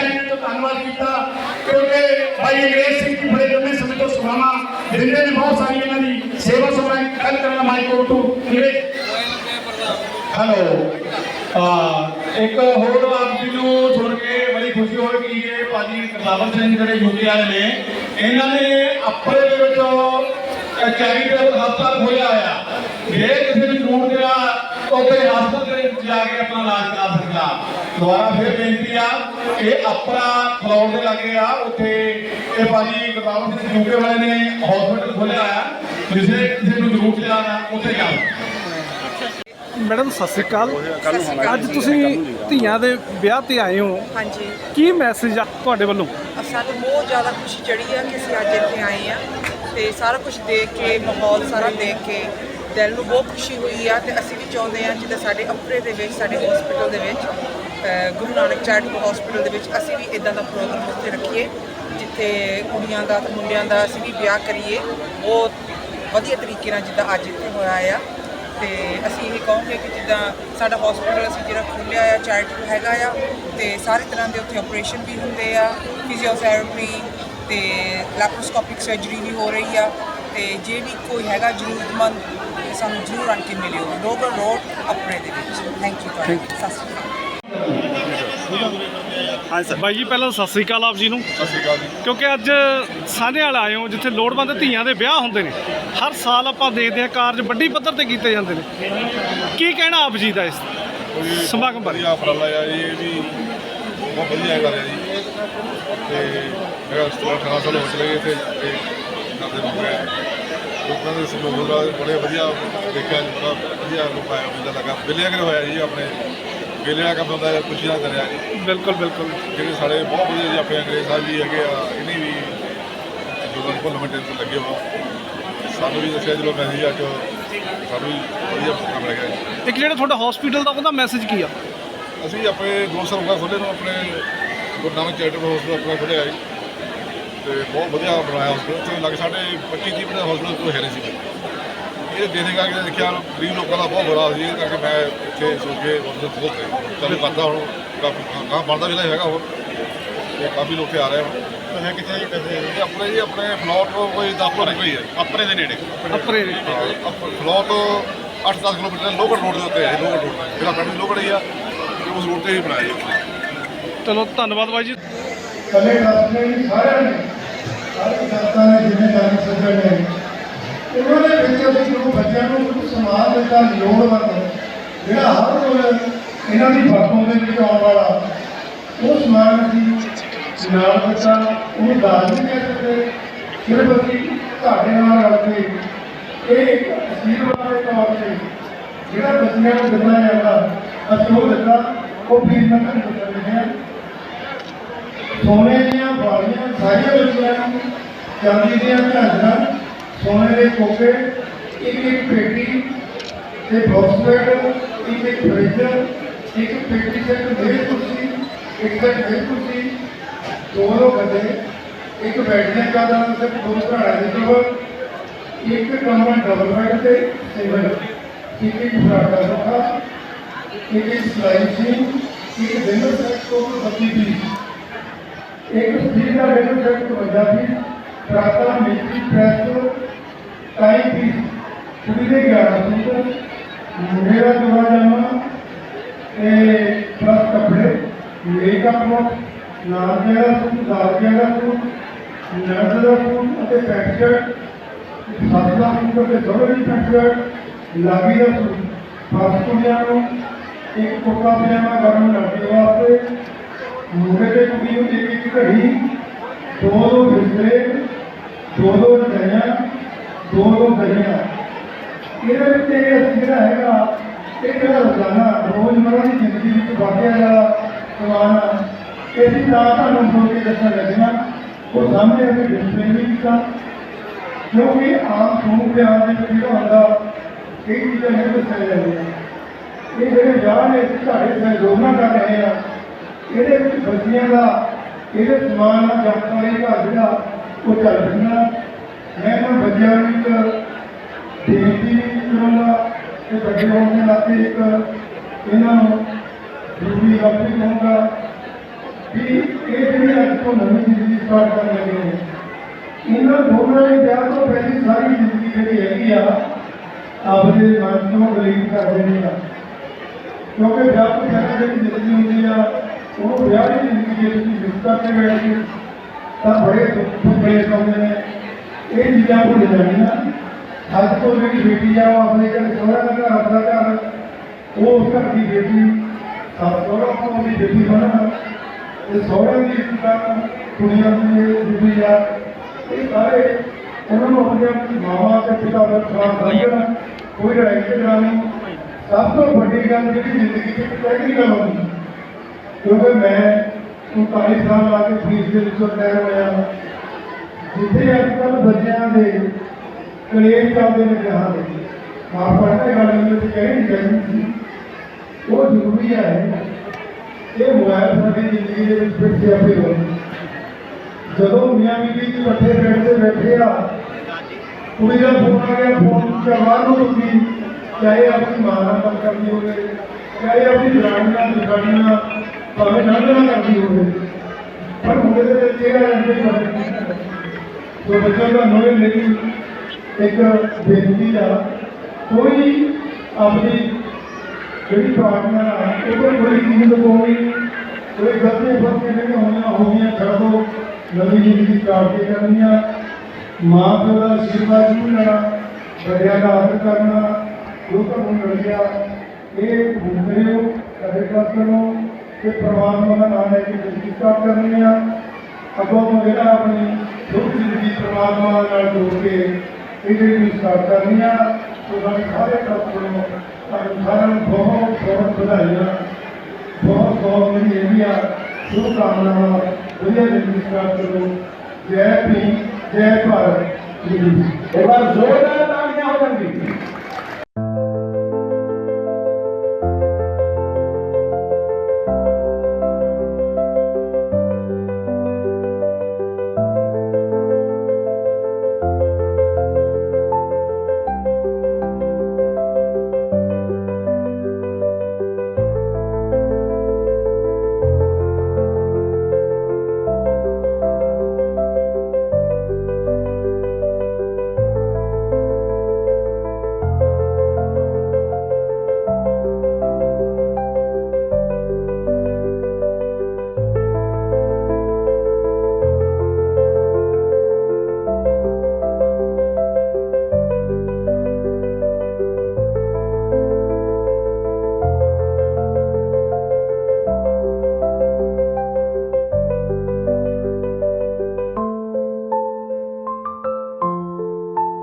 ਆਤਮ ਤੋਂ ਧੰਨਵਾਦ ਨੇ ਬਹੁਤ ਸਾਰੀ ਇਹਨਾਂ ਦੀ ਸੇਵਾ ਸੁਣਾ ਕੱਲ ਕਰਨਾ ਮਾਈਕ ਟੂ ਜਿਹੜੇ ਹੈਲੋ ਆ ਇੱਕ ਹੋਰ ਆਪ ਜੀ ਨੂੰ ਸੁਣ ਕੇ ਬੜੀ ਖੁਸ਼ੀ ਹੋਈ ਕਿ ਇਹ ਭਾਜੀ ਕਰਤਾਵਰ ਸਿੰਘ ਜਿਹੜੇ ਯੂਪੀ ਵਾਲੇ ਨੇ, ਇਹਨਾਂ ਨੇ ਆਪਣੇ ਦੇ ਵਿੱਚੋਂ ਚੈਰੀਟੇਬਲ ਹਸਪਤਾਲ ਖੋਲਿਆ ਹੋਇਆ। ਜੇ ਕਿਸੇ ਨੂੰ ਜ਼ਰੂਰਤ ਆ ਉੱਥੇ ਹਸਪਤਾਲ ਦੇ ਵਿੱਚ ਜਾ ਕੇ ਆਪਣਾ ਇਲਾਜ ਕਰਾ ਸਕਦਾ। ਦੁਬਾਰਾ ਫਿਰ ਬੇਨਤੀ ਆ, ਇਹ ਆਪਣਾ ਫਲੋਰ ਦੇ ਲੱਗੇ ਆ, ਉੱਥੇ ਇਹ ਭਾਜੀ ਕਰਤਾਵਰ ਸਿੰਘ ਯੂਪੀ ਵਾਲੇ ਨੇ ਹਸਪਤਾਲ ਖੋਲਿਆ ਆ ਕਿਸੇ ਕਿਸੇ ਨੂੰ ਜ਼ਰੂਰ ਆ ਉੱਥੇ ਜਾਓ। ਮੈਡਮ ਸਤਿ ਸ਼੍ਰੀ ਅਕਾਲ। ਅੱਜ ਤੁਸੀਂ ਧੀਆਂ ਦੇ ਵਿਆਹ ਤੇ ਆਏ ਹੋ। ਹਾਂਜੀ। ਕੀ ਮੈਸੇਜ ਆ ਤੁਹਾਡੇ ਵੱਲੋਂ? ਸਾਨੂੰ ਬਹੁਤ ਜ਼ਿਆਦਾ ਖੁਸ਼ੀ ਚੜੀ ਆ ਕਿ ਅਸੀਂ ਅੱਜ ਇੱਥੇ ਆਏ ਆ ਤੇ ਸਾਰਾ ਕੁਝ ਦੇਖ ਕੇ ਮਾਹੌਲ ਸਾਰਾ ਦੇਖ ਕੇ ਦਿਲ ਨੂੰ ਬਹੁਤ ਖੁਸ਼ੀ ਹੋਈ ਆ ਤੇ ਅਸੀਂ ਵੀ ਚਾਹੁੰਦੇ ਆ ਜਿੱਦਾਂ ਸਾਡੇ ਅਪਰੇ ਦੇ ਵਿੱਚ ਸਾਡੇ ਹਸਪੀਟਲ ਦੇ ਵਿੱਚ ਗੁਰੂ ਨਾਨਕ ਚੈਰੀਟੇਬਲ ਹਸਪੀਟਲ ਦੇ ਵਿੱਚ ਅਸੀਂ ਵੀ ਇਦਾਂ ਦਾ ਪ੍ਰੋਗਰਾਮ ਉੱਥੇ ਰੱਖੀਏ ਜਿੱਥੇ ਕੁੜੀਆਂ ਦਾ ਤੇ ਮੁੰਡਿਆਂ ਦਾ ਅਸੀਂ ਵੀ ਵਿਆਹ ਕਰੀਏ। ਬਹੁਤ ਵਧੀਆ ਤਰੀਕੇ ਨਾਲ ਜਿੱਦਾਂ ਅੱਜ ਇੱਥੇ ਹੋਇਆ ਆ। ਤੇ ਅਸੀਂ ਇਹ ਕਹਾਂਗੇ ਕਿ ਜਿੱਦਾਂ ਸਾਡਾ ਹਸਪੀਟਲ ਅਸੀਂ ਜਿਹੜਾ ਖੋਲ੍ਹਿਆ ਆ ਚੈਰੀਟੇਬਲ ਹੈਗਾ ਆ ਤੇ ਸਾਰੇ ਤਰ੍ਹਾਂ ਦੇ ਉੱਥੇ ਆਪਰੇਸ਼ਨ ਵੀ ਹੁੰਦੇ ਆ ਫਿਜ਼ੀਓਥੈਰੇਪੀ ਤੇ ਲੈਪਰੋਸਕੋਪਿਕ ਸਰਜਰੀ ਵੀ ਹੋ ਰਹੀ ਆ ਤੇ ਜੇ ਵੀ ਕੋਈ ਹੈਗਾ ਜ਼ਰੂਰਤਮੰਦ ਤੇ ਸਾਨੂੰ ਜ਼ਰੂਰ ਆਣ ਕੇ ਮਿਲਿਓ। ਲੋਗਰ ਰੋਡ ਅਪਰੇ ਦੇ ਵਿੱਚ। ਥੈਂਕ ਯੂ ਤੁਹਾਡਾ ਸਤਿ ਸ਼੍ਰੀ ਅਕਾਲ। ਹਾਂ ਸਰ। ਬਾਈ ਜੀ ਪਹਿਲਾਂ ਸਤਿ ਸ਼੍ਰੀ ਅਕਾਲ ਆਪ ਜੀ ਨੂੰ। ਸਤਿ ਸ਼੍ਰੀ ਅਕਾਲ ਜੀ। ਕਿਉਂਕਿ ਅੱਜ ਸਾਹਨੇ ਵਾਲਾ ਆਏ ਹੋ ਜਿੱਥੇ ਲੋੜਵੰਦ ਧੀਆਂ ਦੇ ਵਿਆਹ ਹੁੰਦੇ ਨੇ। ਹਰ ਸਾਲ ਆਪਾਂ ਦੇਖਦੇ ਹਾਂ ਕਾਰਜ ਵੱਡੀ ਪੱਧਰ ਤੇ ਕੀਤੇ ਜਾਂਦੇ ਨੇ। ਕੀ ਕਹਿਣਾ ਆਪ ਜੀ ਦਾ ਇਸ ਸਮਾਗਮ ਬਾਰੇ? ਵਧੀਆ ਉਪਰਾਲਾ ਆ ਜੀ ਇਹ ਵੀ ਬਹੁਤ ਵਧੀਆ ਗੱਲ ਹੈ ਜੀ। ਤੇ ਮੇਰਾ ਸਟੋਰ ਖਾਣਾ ਸਾਲ ਹੋ ਚਲੇ ਇੱਥੇ ਤੇ ਕਰਦੇ ਗਏ ਲੋਕਾਂ ਦੇ ਸਮੂਹ ਦਾ ਬੜੇ ਵਧੀਆ ਦੇਖਿਆ ਜੀ ਬੜਾ ਵਧੀਆ ਲੋਕ ਆਇਆ ਮੈਨੂੰ ਲੱਗਾ। ਬਿਲਿਆ ਕਰ ਹੋਇਆ ਜੀ ਆਪਣੇ ਬਿਲਿਆ ਕੰਮ ਹੁੰਦਾ ਖੁਸ਼ੀਆਂ ਕਰਿਆ ਜੀ। ਬਿਲਕੁਲ ਬਿਲਕੁਲ। ਜਿਹੜੇ ਸਾਡੇ ਬਹੁਤ ਵਧੀਆ ਜੀ ਆਪਣੇ ਅੰਗਰੇਜ਼ ਸਾਹਿਬ ਵੀ ਹੈਗੇ ਆ ਇਹਨੇ ਵੀ ਜਦੋਂ ਪਾਰਲੀਮੈਂਟ ਤੇ ਲੱਗੇ ਹੋ ਸਾਨੂੰ ਵੀ ਦੱਸਿਆ ਜਦੋਂ ਮੈਸੇਜ ਅੱਜ ਸਾਨੂੰ ਵੀ ਵਧੀਆ ਕੰਮ ਲੱਗਿਆ ਜੀ। ਇੱਕ ਜਿਹੜਾ ਤੁਹਾਡਾ ਹਸਪੀਟਲ ਦਾ ਉਹਦਾ ਮੈਸੇਜ ਕੀ ਆ? ਅਸੀਂ ਆਪਣੇ ਦੋ ਗਏ ਖੋਲ੍ਹੇ ਨੂੰ ਆਪਣੇ ਗੁਰੂ ਨਾਨਕ ਚੈਰੀਟੇਬਲ ਹਸਪਤਾਲ ਆਪਣਾ ਖੋਲ੍ਹਿਆ ਜੀ। ਤੇ ਬਹੁਤ ਵਧੀਆ ਬਣਾਇਆ ਹਸਪਤਾਲ ਤੇ ਲੱਗ ਸਾਡੇ 25 30 ਮਿੰਟ ਹਸਪਤਾਲ ਤੋਂ ਹੈ ਨਹੀਂ ਸੀ। ਇਹ ਦੇਣੇ ਕਰਕੇ ਦੇਖਿਆ ਗਰੀਬ ਲੋਕਾਂ ਦਾ ਬਹੁਤ ਬੁਰਾ ਹਾਲ ਸੀ ਇਹ ਕਰਕੇ ਮੈਂ ਇੱਥੇ ਸੋਚ ਹਸਪਤਾਲ ਖੋਲ੍ਹ ਤੇ ਚਾਲੂ ਕਰਦਾ ਹੁਣ ਕਾਫੀ ਕਾਂ ਬਣਦਾ ਵੀ ਹੈਗਾ ਹੋਰ। ਤੇ ਕਾਫੀ ਲੋਕ ਆ ਰਹੇ ਹੁਣ ਹੈ ਜੀ ਪੈਸੇ? ਇਹ ਆਪਣੇ ਜੀ ਆਪਣੇ ਫਲੋਰ ਤੋਂ ਕੋਈ 10 ਕਿਲੋਮੀਟਰ ਹੀ ਹੈ। ਆਪਣੇ ਦੇ ਨੇੜੇ। ਫਲੋਰ ਤੋਂ 8-10 ਕਿਲੋਮੀਟਰ ਲੋਕਲ ਰੋਡ ਦੇ ਉੱਤੇ ਹੈ ਲੋਕਲ ਰੋਡ ਜਿਹੜਾ ਪਿੰਡ ਲੋਕਲ ਹੀ ਆ ਉਸ ਰੋਡ ਤੇ ਹੀ ਬਣਾਇਆ ਜੀ। ਚਲੋ ਧੰਨਵਾਦ ਬਾਈ ਜੀ। ਕੱਲੇ ਟਰਸਟ ਨੇ ਨਹੀਂ, ਸਾਰਿਆਂ ਨੇ। ਸਾਰੇ ਟਰਸਟਾਂ ਨੇ ਜਿੰਨੇ ਜਾਣੀ ਸੱਜਣ ਨੇ। ਉਹਨਾਂ ਦੇ ਵਿੱਚ ਅਸੀਂ ਜੋ ਬੱਚਿਆਂ ਨੂੰ ਕੁਝ ਸਮਾਜ ਦਾ ਲੋੜਵੰਦ ਜਿਹੜਾ ਹਰ ਰੋਜ਼ ਇਹਨਾਂ ਦੀ ਵਰਤੋਂ ਦੇ ਵਿੱਚ ਆਉਣ ਵਾਲਾ, ਉਹ ਸਮਾਨ ਅਸੀਂ ਨਾਲ ਬੱਚਾ ਉਹਨੂੰ ਦਾਜ ਨਹੀਂ ਕਹਿ ਸਕਦੇ ਸਿਰਫ ਅਸੀਂ ਤੁਹਾਡੇ ਨਾਲ ਰਲ ਕੇ ਇਹ ਇੱਕ ਅਸੀਰਵਾਦ ਦੇ ਤੌਰ ਤੇ ਜਿਹੜਾ ਬੱਚਿਆਂ ਨੂੰ ਦਿੱਤਾ ਜਾਂਦਾ, ਅਸੀਂ ਉਹ ਦਿੱਤਾ, ਉਹ ਵੀ ਇਹਨਾਂ ਨੂੰ ਦਿੰਦੇ ਹਾਂ ਸੋਨੇ ਦੀਆਂ ਵਾਲੀਆਂ ਸਾਰੀਆਂ ਬੱਚਿਆਂ ਨੂੰ ਚਾਂਦੀ ਦੀਆਂ ਝਾਂਜਰਾਂ ਸੋਨੇ ਦੇ ਕੋਕੇ ਇੱਕ ਇੱਕ ਪੇਟੀ ਤੇ ਬਾਕਸਵੇਟ ਇੱਕ ਇੱਕ ਫਰਿੱਜ ਇੱਕ ਪੇਟੀ ਸੈੱਟ ਮੇਜ਼ ਕੁਰਸੀ ਇੱਕ ਸੈੱਟ ਮੇਜ਼ ਕੁਰਸੀ ਦੋ ਦੋ ਗੱਦੇ ਇੱਕ ਬੈਠਣੇ ਦਾ ਦਾ ਸੈੱਟ ਦੋ ਘਰਾੜੇ ਦੇ ਕਵਰ ਇੱਕ ਕਮਰਾ ਡਬਲ ਬੈੱਡ ਤੇ ਸਿੰਗਲ ਇੱਕ ਇੱਕ ਫਰਾਟਾ ਸੋਫਾ ਇੱਕ ਇੱਕ ਸਲਾਈ ਮਸ਼ੀਨ ਇੱਕ ਡਿਨਰ ਸੈੱਟ ਤੋਂ 32 ਪੀਸ ਇੱਕ ਸਟੀਲ ਦਾ ਰੇਡੀਓ ਸੈੱਟ ਤੋਂ ਵੱਡਾ ਪੀਸ ਪ੍ਰਾਤਾ ਕੁੜੀ ਦੇ 11 ਸੂਟ ਮੁੰਡੇ ਦਾ ਜੋੜਾ ਜਾਮਾ ਤੇ ਸੂਟ ਦਾਗਿਆਂ ਦਾ ਸੂਟ, ਨਰਸ ਦਾ ਸੂਟ ਅਤੇ ਪੈਂਟ ਸੱਤ ਦਾ ਸੂਟ ਅਤੇ ਦੋਵੇਂ ਦੀ ਪੈਂਟ ਲਾਗੀ ਦਾ ਸੂਟ। ਫਸ ਕੁੜੀਆਂ ਨੂੰ ਇੱਕ ਕੁੜਤਾ ਪਜਾਮਾ ਗਰਮ ਲੜਕੀ ਵਾਸਤੇ। ਮੁੰਡੇ ਤੇ ਕੁੜੀ ਨੂੰ ਇੱਕ ਇੱਕ ਘੜੀ, ਦੋ ਦੋ ਬਿਸਤਰੇ, ਦੋ ਦੋ ਰਜਾਈਆਂ, ਦੋ ਦੋ ਦਰੀਆਂ। ਇਹਦੇ ਵਿੱਚ ਇਹ ਅਸੀਂ ਜਿਹੜਾ ਹੈਗਾ ਇਹ ਜਿਹੜਾ ਰੋਜ਼ਾਨਾ ਰੋਜ਼ਮਰ੍ਹਾ ਦੀ ਜ਼ਿੰਦਗੀ ਵਿੱਚ ਵਾਪਰਿਆ ਵਾਲਾ ਸਮਾਨ ਆ, ਇਹ ਅਸੀਂ ਤੁਹਾਨੂੰ ਬੋਲ ਕੇ ਦੱਸਣ ਲੱਗੇ ਉਹ ਸਾਹਮਣੇ ਅਸੀਂ ਡਿਸਪਲੇ ਵੀ ਕੀਤਾ। ਕਿਉਂਕਿ ਆਮ ਸੂਹ ਪਿਆਰ ਦੇ ਵਿੱਚ ਜਿਹੜਾ ਹੁੰਦਾ ਕਈ ਚੀਜ਼ਾਂ ਨਹੀਂ ਦੱਸੀਆਂ ਜਾਂਦੀਆਂ। ਇਹ ਜਿਹੜੇ ਵਿਆਹ ਨੇ ਤੁਹਾਡੇ ਸਹਿਯੋਗਾਂ ਕਰ ਰਹੇ ਆ ਇਹਦੇ ਵਿੱਚ ਬੱਚੀਆਂ ਦਾ ਇਹਦੇ ਸਮਾਨ ਨਾਲ ਜਾਣਕਾਰੀ ਘਰ ਜਿਹੜਾ ਉਹ ਚੱਲ ਰਿਹਾ ਮੈਂ ਇਹਨਾਂ ਬੱਚਿਆਂ ਨੂੰ ਕਿ ਵੱਡੇ ਹੋਣ ਦੇ ਨਾਤੇ ਇੱਕ ਇਹਨਾਂ ਨੂੰ ਜ਼ਰੂਰੀ ਗੱਲ ਵੀ ਕਹੂੰਗਾ ਕਿ ਇਹ ਜਿਹੜੀ ਅੱਜ ਤੋਂ ਨਵੀਂ ਜ਼ਿੰਦਗੀ ਸਟਾਰਟ ਕਰਨ ਲੱਗੇ ਨੇ। ਇਹਨਾਂ ਦੋਨਾਂ ਦੇ ਵਿਆਹ ਤੋਂ ਪਹਿਲੀ ਸਾਰੀ ਜ਼ਿੰਦਗੀ ਜਿਹੜੀ ਹੈਗੀ ਆ, ਆਪਦੇ ਮਨ ਨੂੰ ਬਲੀਵ ਕਰ ਦੇਣੀ ਆ। ਕਿਉਂਕਿ ਵਿਆਹ ਤੋਂ ਪਹਿਲਾਂ ਜਿਹੜੀ ਜ਼ਿੰਦਗੀ ਹੁੰਦੀ ਆ ਉਹ ਵਿਆਹ ਦੀ ਜ਼ਿੰਦਗੀ ਜੇ ਤੁਸੀਂ ਮਿਸ ਕਰਕੇ ਬੈਠੇ ਤਾਂ ਬੜੇ ਦੁੱਖ ਬੜੇ ਆਉਂਦੇ ਨੇ। ਇਹ ਚੀਜ਼ਾਂ ਭੁੱਲ ਜਾਣੀਆਂ ਅੱਜ ਤੋਂ ਜਿਹੜੀ ਬੇਟੀ ਆ, ਉਹ ਆਪਣੇ ਘਰ ਸਹੁਰਾ ਦਾ ਘਰ ਆਪਣਾ ਘਰ ਉਹ ਉਸ ਘਰ ਦੀ ਬੇਟੀ ਸਭ ਸਹੁਰਾ ਤੋਂ ਦੀ ਬੇਟੀ ਬਣਨਾ ਤੇ ਸਹੁਰੇ ਦੀ ਇੱਜ਼ਤ ਕਰਨ ਦੀ ਬੇਟੀ ਆ। ਇਹ ਸਾਰੇ ਉਹਨਾਂ ਨੂੰ ਆਪਣੇ ਆਪਣੀ ਮਾਵਾ ਤੇ ਪਿਤਾ ਦਾ ਸਵਾਲ ਸਮਝਣਾ, ਕੋਈ ਲੜਾਈ ਝਗੜਾ ਨਹੀਂ। ਸਭ ਤੋਂ ਵੱਡੀ ਗੱਲ ਜਿਹੜੀ ਜ਼ਿੰਦਗੀ 'ਚ ਟੈਕਨੀਕਲ ਹੁੰਦੀ ਕਿਉਂਕਿ ਮੈਂ 39 ਸਾਲ ਲਾ ਕੇ ਫੀਸ ਦੇ ਵਿੱਚੋਂ ਰਿਟਾਇਰ ਹੋਇਆ। ਜਿੱਥੇ ਅੱਜ ਕੱਲ੍ਹ ਬੱਚਿਆਂ ਦੇ ਕਲੇਜ ਚੱਲਦੇ ਨੇ ਜਹਾਂ ਦੇ ਮਾਂ ਪੜ੍ਹਨੇ ਗੱਲ ਨਹੀਂ ਤੇ ਕਹਿ ਨਹੀਂ ਜਾਂਦੀ ਸੀ ਉਹ ਜ਼ਰੂਰੀ ਹੈ ਇਹ ਮੋਬਾਈਲ ਸਾਡੀ ਜ਼ਿੰਦਗੀ ਦੇ ਵਿੱਚ ਫਿਰ ਸਿਆਪੇ ਹੋਏ ਜਦੋਂ ਮੀਆਂ ਬੀਬੀ ਇਕੱਠੇ ਬੈਠਦੇ ਬੈਠੇ ਆ ਕੁੜੀ ਦਾ ਫੋਨ ਆ ਗਿਆ ਫੋਨ ਕਰਵਾ ਨੂੰ ਤੁਸੀਂ ਚਾਹੇ ਆਪਣੀ ਮਾਂ ਨਾਲ ਗੱਲ ਕਰਨੀ ਹੋਵੇ ਚਾਹੇ ਆਪਣੀ ਦਰਾਣੀ ਨਾਲ ਜਗਾਣੀ ਨਾਲ ਭਾਵੇਂ ਨੰਦ ਨਾਲ ਕਰਦੀ ਹੋਵੇ ਪਰ ਮੁੰਡੇ ਦੇ ਵਿੱਚ ਇਹ ਰਹਿੰਦੇ ਹੀ ਬਣੇ ਸੋ ਬੱਚਿਆਂ ਦਾ ਨਵੇਂ ਮੇਰੀ ਇੱਕ ਬੇਨਤੀ ਆ, ਕੋਈ ਆਪਣੀ ਜਿਹੜੀ ਪ੍ਰਾਰਥਨਾ ਆ ਉਹ ਕੋਈ ਬੜੀ ਚੀਜ਼ ਲਗਾਉਣੀ ਕੋਈ ਗਲਤੀਆਂ ਫਰਕੀਆਂ ਜਿਹੜੀਆਂ ਹੋਣੀਆਂ ਹੋ ਗਈਆਂ ਨਵੀਂ ਜ਼ਿੰਦਗੀ ਸਟਾਰਟ ਕਰਨੀ ਆ। ਮਾਂ ਪਿਓ ਦਾ ਆਸ਼ੀਰਵਾਦ ਲੈਣਾ ਵੱਡਿਆਂ ਦਾ ਆਦਰ ਕਰਨਾ, ਜੋ ਤੁਹਾਨੂੰ ਮਿਲ ਗਿਆ, ਇਹ ਭੁਗਤਿਓ ਕਦੇ ਕਰੋ ਕਿ ਪਰਮਾਤਮਾ ਦਾ ਨਾਮ ਲੈ ਕੇ ਜ਼ਿੰਦਗੀ ਸਟਾਰਟ ਕਰਨੀ ਆ। ਅੱਗੋਂ ਤੋਂ ਜਿਹੜਾ ਆਪਣੀ ਦੁੱਖ ਜ਼ਿੰਦਗੀ ਪਰਮਾਤਮਾ ਨਾਲ ਜੋੜ ਕੇ ਇਹ ਜਿਹੜੀ ਸਟਾਰਟ ਕਰਨੀ ਆ ਉਹ ਸਾਡੇ ਸਾਰੇ ਟੱਪ ਨੂੰ ਤੁਹਾਨੂੰ ਸਾਰਿਆਂ ਨੂੰ ਬਹੁਤ ਬਹੁਤ ਵਧਾਈਆਂ ਬਹੁਤ ਬਹੁਤ ਮੇਰੀ ਇਹ ਵੀ ਆ ਸ਼ੁਭ ਕਾਮਨਾਵਾਂ ਵਧੀਆ ਜ਼ਿੰਦਗੀ ਸਟਾਰਟ ਕਰੋ